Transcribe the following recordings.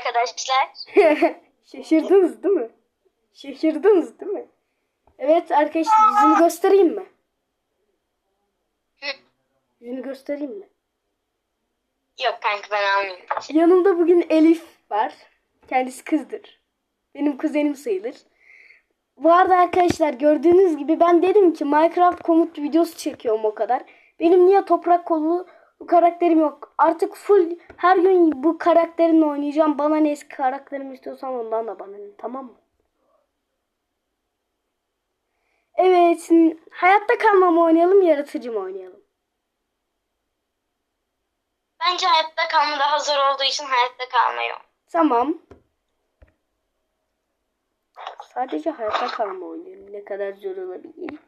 arkadaşlar. Şaşırdınız değil mi? Şaşırdınız değil mi? Evet arkadaşlar yüzünü göstereyim mi? Yüzünü göstereyim mi? Yok kanka ben almayayım. Yanımda bugün Elif var. Kendisi kızdır. Benim kuzenim sayılır. Bu arada arkadaşlar gördüğünüz gibi ben dedim ki Minecraft komut videosu çekiyorum o kadar. Benim niye toprak kollu karakterim yok. Artık full her gün bu karakterimle oynayacağım. Bana ne eski karakterimi istiyorsan ondan da bana ne tamam mı? Evet hayatta kalma mı oynayalım yaratıcı mı oynayalım? Bence hayatta kalma daha zor olduğu için hayatta kalmayı. Tamam. Sadece hayatta kalma oynuyorum. Ne kadar zor olabilir ki?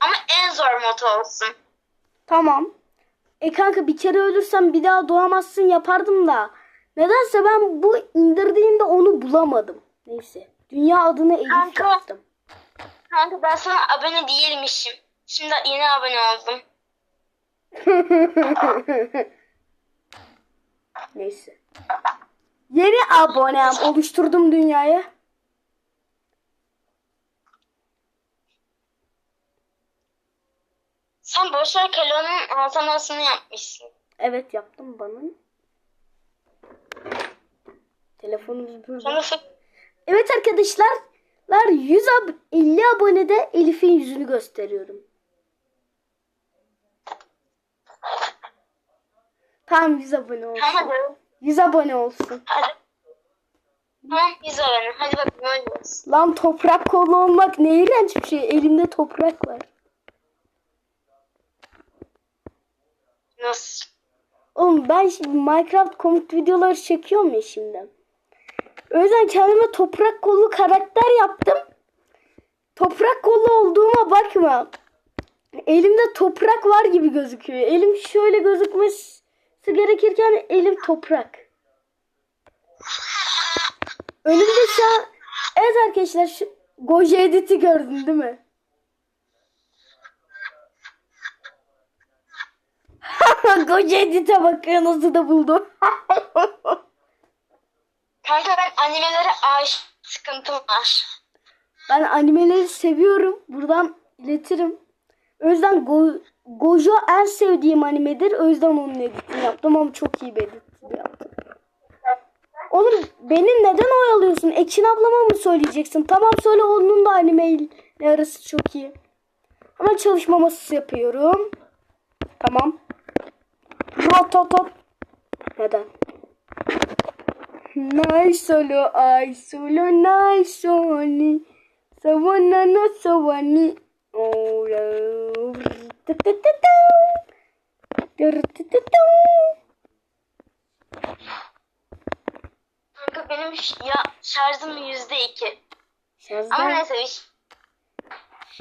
Ama en zor mod olsun. Tamam. E kanka bir kere ölürsem bir daha doğamazsın yapardım da. Nedense ben bu indirdiğimde onu bulamadım. Neyse. Dünya adını Elif Kanka. yaptım. Kanka ben sana abone değilmişim. Şimdi yeni abone oldum. Neyse. Yeni abonem oluşturdum dünyayı. Sen boşver kalonun altamasını yapmışsın. Evet yaptım bana. Telefonumuz burada. Sonra Evet arkadaşlar. 100 ab 50 abonede Elif'in yüzünü gösteriyorum. Tamam 100 abone olsun. hadi. 100 abone olsun. Hadi. Tamam yüz abone. Hadi bakalım. Lan toprak kolu olmak ne iğrenç bir şey. Elimde toprak var. Nasıl? Oğlum ben şimdi Minecraft komut videoları çekiyorum ya şimdi. O yüzden kendime toprak kollu karakter yaptım. Toprak kollu olduğuma bakma. Elimde toprak var gibi gözüküyor. Elim şöyle gözükmesi gerekirken elim toprak. Önümde şu an... Evet arkadaşlar şu Goji Edit'i gördün değil mi? Goji Edit'e bakıyor nasıl da buldu. Kanka ben animelere aşık sıkıntım var. Ben animeleri seviyorum. Buradan iletirim. O yüzden Go Gojo en sevdiğim animedir. O yüzden onun editini yaptım ama çok iyi bir edit yaptım. Oğlum beni neden oyalıyorsun? Ekin ablama mı söyleyeceksin? Tamam söyle onun da anime ile arası çok iyi. Ama çalışma masası yapıyorum. Tamam. Rototot. Neden? Nice solo, ay solo, nice solo. Savana no savani. Oh, tu, tu, tu. Dur, tu, tu, tu. Kanka benim ya şarjım yüzde iki. Ama Şarjda. neyse bir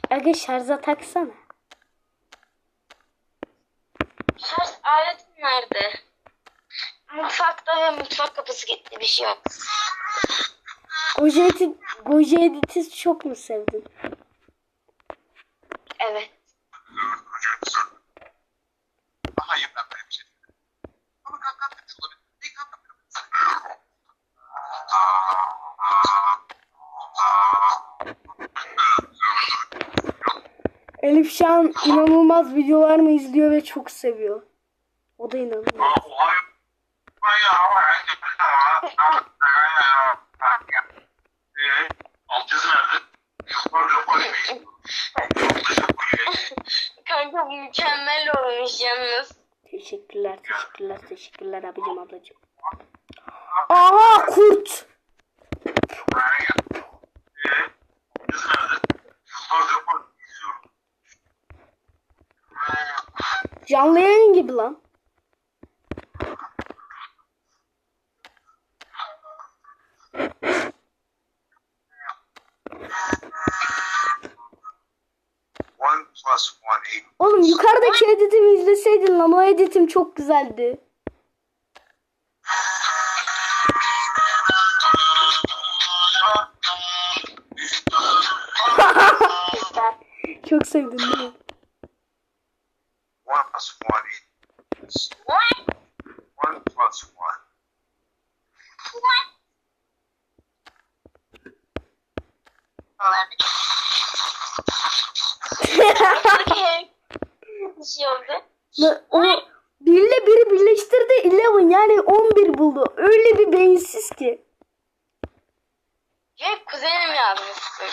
Aga şarja taksana. Şarj aletim nerede? Mutfakta ve mutfak kapısı gitti bir şey yok. Goji Edit'i çok mu sevdin? Evet. Hayır ben böyle bir şey. Elif şu an inanılmaz videolar mı izliyor ve çok seviyor. O da inanılmaz. Nerede? Kanka mükemmel olmuş yalnız. Teşekkürler, teşekkürler, teşekkürler abicim ablacım. Aha kurt. Canlı yayın gibi lan. Oğlum yukarıdaki editimi izleseydin lan o editim çok güzeldi. Çok sevdim değil mi? one plus one equals What? one plus Okey. Bir şey oldu. Ve O birle biri birleştirdi 11 yani 11 buldu. Öyle bir beyinsiz ki. Hep kuzenim yazmışsın.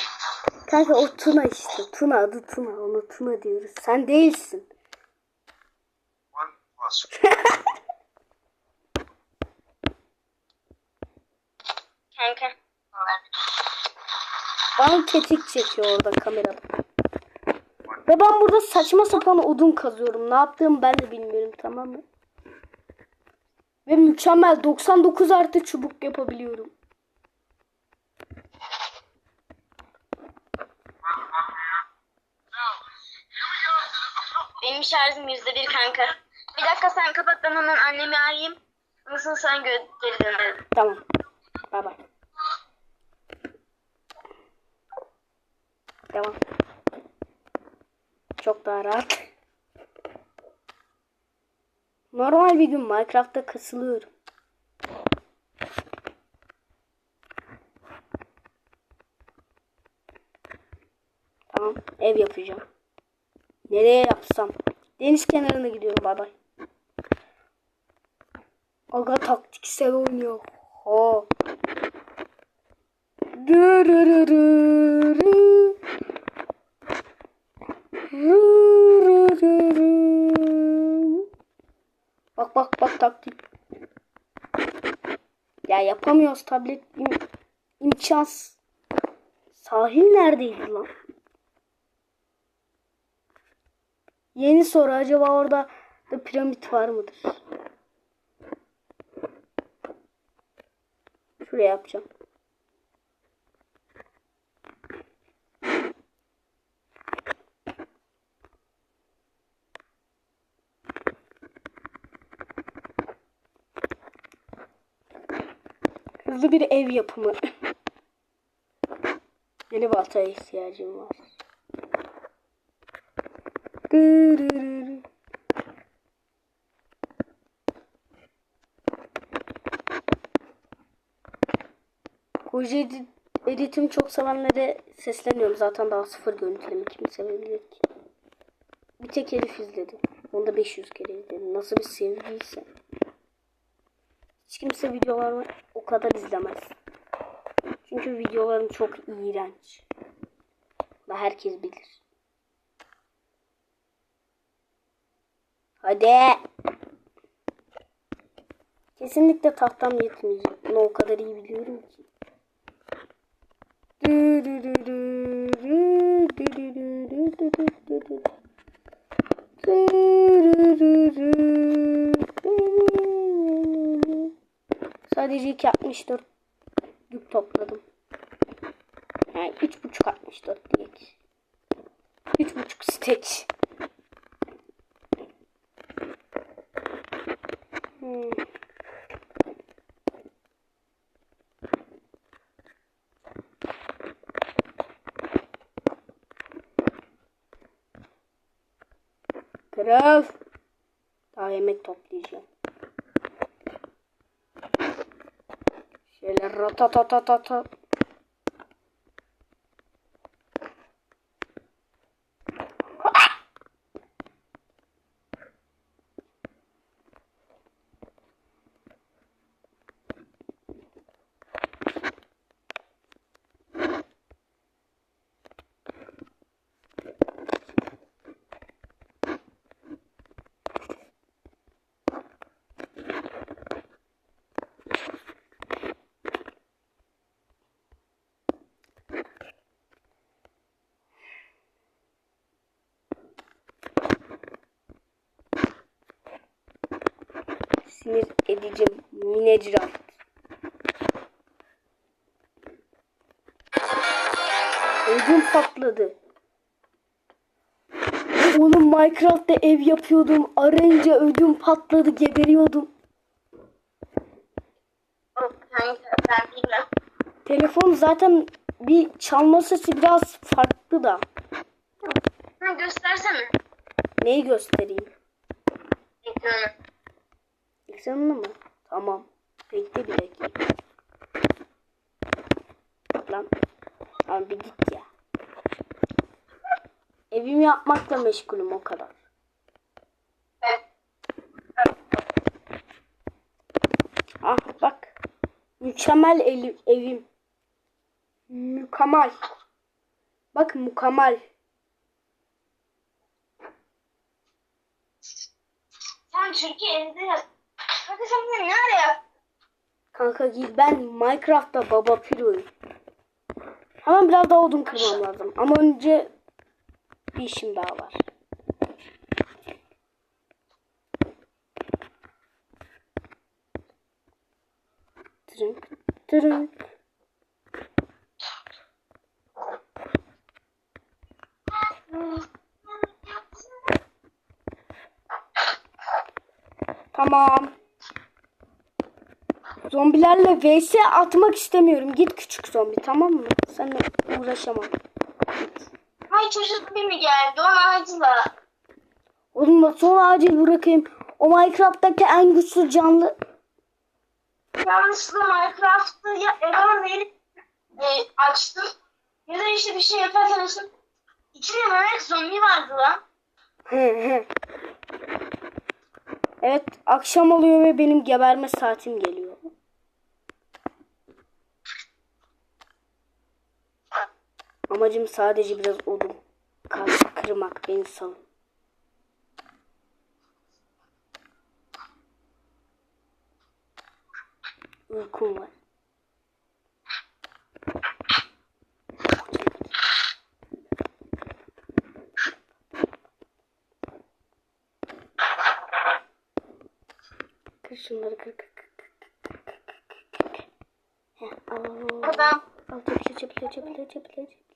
Kanka o Tuna işte. Tuna adı Tuna. Ona Tuna diyoruz. Sen değilsin. Kanka. Bana tetik çekiyor orada kamerada. Ve ben burada saçma sapan odun kazıyorum. Ne yaptığımı ben de bilmiyorum tamam mı? Ve mükemmel 99 artı çubuk yapabiliyorum. Benim şarjım yüzde bir kanka. Bir dakika sen kapat ben hemen annemi arayayım. Nasıl sen geri dönerim. Tamam. Bay bay. Devam. Çok daha rahat. Normal bir gün Minecraft'ta kasılıyorum. Tamam, ev yapacağım. Nereye yapsam? Deniz kenarına gidiyorum bay bay. Aga taktiksel oynuyor. Ho. Bak bak bak taktik. Ya yapamıyoruz tablet im. Sahil neredeydi lan? Yeni soru acaba orada da piramit var mıdır? Şuraya yapacağım. Hızlı bir ev yapımı. Yeni baltaya ihtiyacım var. Dırırırı. Proje edit, editimi çok sevenlere sesleniyorum. Zaten daha sıfır görüntüleme kimi sevebilir ki. Bir tek herif izledi. Onu da 500 kere izledi. Nasıl bir sevgiyse. Hiç kimse videolarımı o kadar izlemez. Çünkü videolarım çok iğrenç. Ve herkes bilir. Hadi. Kesinlikle tahtam yetmeyecek. Bunu o kadar iyi biliyorum ki. Sadece 2.64 yük topladım. Yani 3.5 diye. 3.5 stek. Hmm. Kral. Daha yemek toplayacağım. Şöyle ratatatata. Sinir edici minecraft. Ödüm patladı. Oğlum Minecraft'ta ev yapıyordum. Arayınca ödüm patladı. Geberiyordum. Telefon zaten bir çalma sesi biraz farklı da. Ha, göstersene. Neyi göstereyim? Ekranı. Ekranını mı? Tamam. Bekle bir dakika. Lan. Abi bir git ya. Evimi yapmakla meşgulüm o kadar. Ah bak. Mükemmel eli- evim. Mükemmel. Bak mükemmel. Sen Türkiye'de yap. Bunu nerede yap? Kanka ben Minecraft'ta baba piroyum. Hemen biraz daha odun kırmam lazım. Ama önce bir işim daha var. Tırınk tırınk. Tamam. Zombilerle vs atmak istemiyorum. Git küçük zombi tamam mı? Seninle uğraşamam. Ay çocuk bir mi geldi? Ona acıla. Oğlum da sonra acil bırakayım. O Minecraft'taki en güçlü canlı. Yanlışlıkla Minecraft'ı ya Evan'a verip e, açtım. Ya da işte bir şey yaparken açtım. İçinde Mehmet zombi vardı lan. Evet akşam oluyor ve benim geberme saatim geliyor. Amacım sadece biraz odun kırmak beni salın. Uykum var. Kır şunları kır kır kır kır kır kır kır kır. Heh, al al al. Al çabuk çabuk çabuk çabuk çabuk çabuk.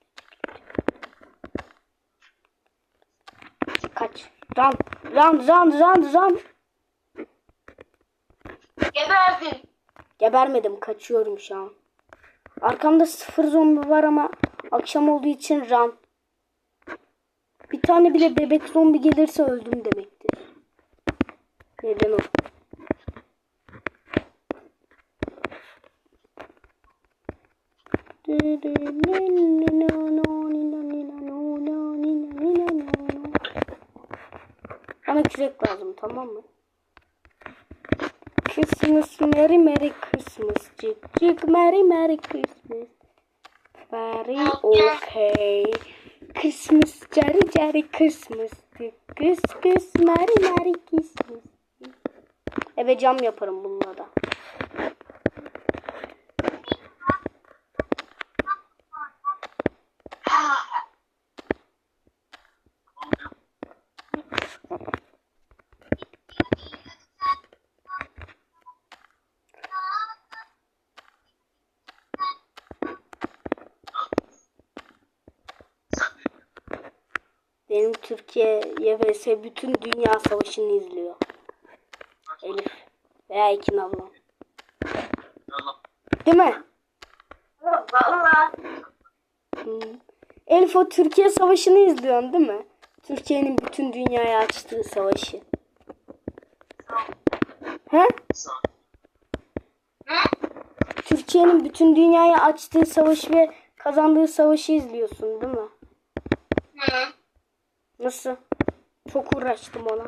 Kaç. Run. Run run run run. Geberdin. Gebermedim kaçıyorum şu an. Arkamda sıfır zombi var ama akşam olduğu için run. Bir tane bile bebek zombi gelirse öldüm demektir. Neden o? Bana kürek lazım tamam mı? Christmas, Merry Merry Christmas, cik cik Merry Merry Christmas. Very okay. Christmas, Jerry Jerry Christmas, Kiss Kiss Merry Merry Christmas. Eve cam yaparım bununla da. Sen de Benim Türkiye'ye vs bütün dünya savaşını izliyor. Elif veya Ekin yalan. Değil mi? Valla. Hmm. Elif o Türkiye savaşını izliyorsun değil mi? Türkiye'nin bütün dünyaya açtığı savaşı. He? Türkiye'nin bütün dünyaya açtığı savaşı ve kazandığı savaşı izliyorsun değil mi? Hı. Nasıl? Çok uğraştım ona.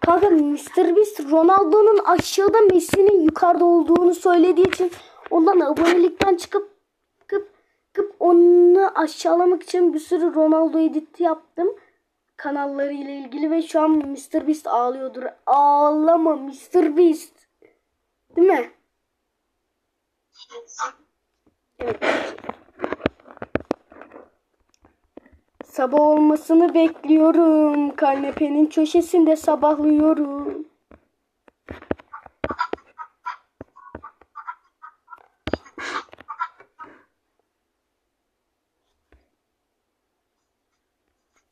Kanka Mr. Beast Ronaldo'nun aşağıda Messi'nin yukarıda olduğunu söylediği için ondan abonelikten çıkıp çıkıp, çıkıp onu aşağılamak için bir sürü Ronaldo editi yaptım kanallarıyla ilgili ve şu an Mr. Beast ağlıyordur. Ağlama Mr. Beast. Değil mi? Sabah olmasını bekliyorum. Kanepenin köşesinde sabahlıyorum.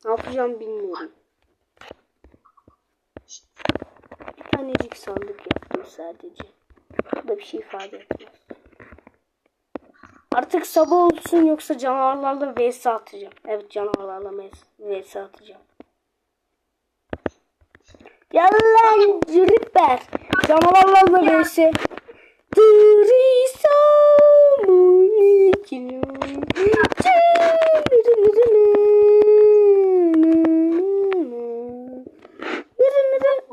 Ne yapacağım bilmiyorum. Bir tanecik sandık yaptım sadece. Bu da bir şey ifade etmez. Artık sabah olsun yoksa canavarlarla vs atacağım. Evet canavarlarla vs atacağım. Gel lan Jülipper. Canavarlarla vs.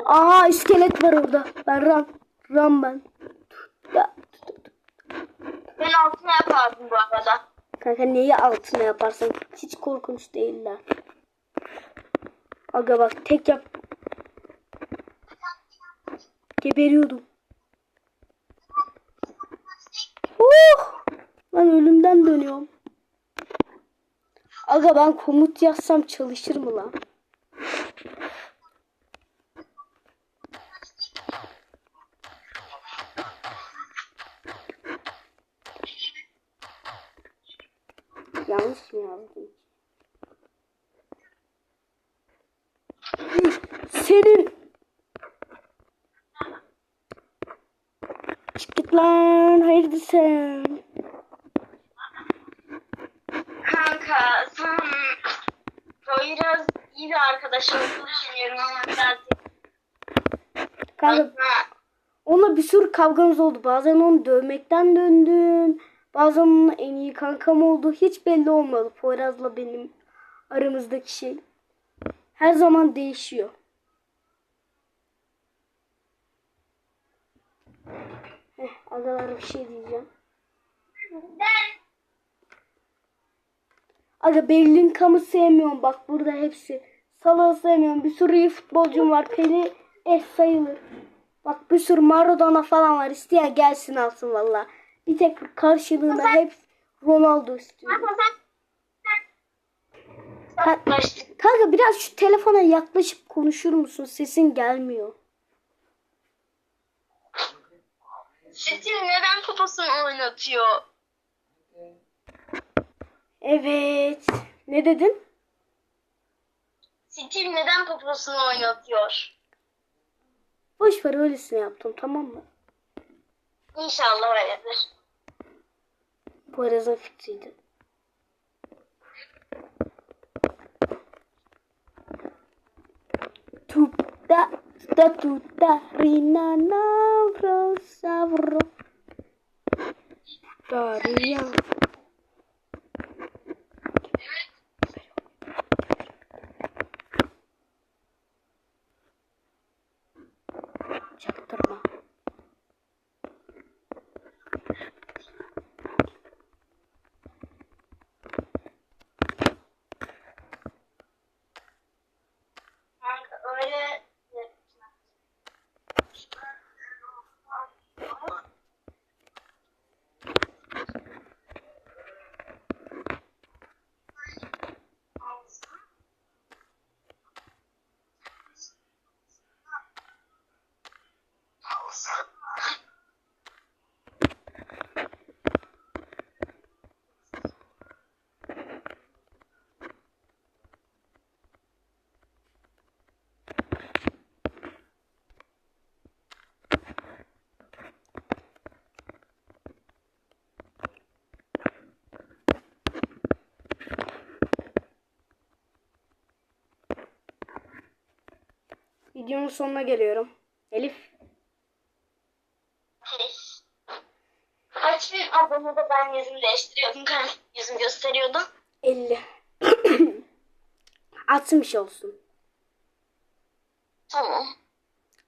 Aha iskelet var orada. Ben ram. Ram ben. Ya, Ben altına yapardım bu arada. Kanka neyi altına yaparsan hiç korkunç değiller. Aga bak tek yap. Geberiyordum. Oh! Ben ölümden dönüyorum. Aga ben komut yazsam çalışır mı lan? Hayırdır sen? Kanka sen Poyraz iyi bir arkadaş olduğunu düşünüyorum ama birazcık Kanka onunla bir sürü kavgamız oldu. Bazen onu dövmekten döndüm. Bazen onunla en iyi kankam oldu. Hiç belli olmadı Poyraz'la benim aramızdaki şey. Her zaman değişiyor. Heh, agalar bir şey diyeceğim. Ben Aga Bellingham'ı sevmiyorum. Bak burada hepsi. Salah'ı sevmiyorum. Bir sürü iyi futbolcum var. Peli es sayılır. Bak bir sürü Maradona falan var. İsteyen gelsin alsın valla. Bir tek karşılığında hep Ronaldo Yaklaştık. Kanka biraz şu telefona yaklaşıp konuşur musun? Sesin gelmiyor. Setin neden poposunu oynatıyor? Evet. Ne dedin? Steve neden poposunu oynatıyor? Boş ver öylesine yaptım tamam mı? İnşallah öyledir. Poyraz'ın fikriydi. ada duta Rina Navro Savro Dari yang Videonun sonuna geliyorum. Elif. Pes. Kaç bin abonede ben yüzümü değiştiriyordum. Yüzümü gösteriyordum. 50. 60 olsun. Tamam.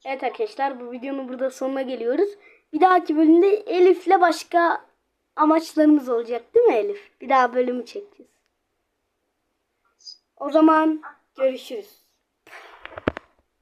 Evet arkadaşlar bu videonun burada sonuna geliyoruz. Bir dahaki bölümde Elif'le başka amaçlarımız olacak değil mi Elif? Bir daha bölümü çekeceğiz. O zaman görüşürüz.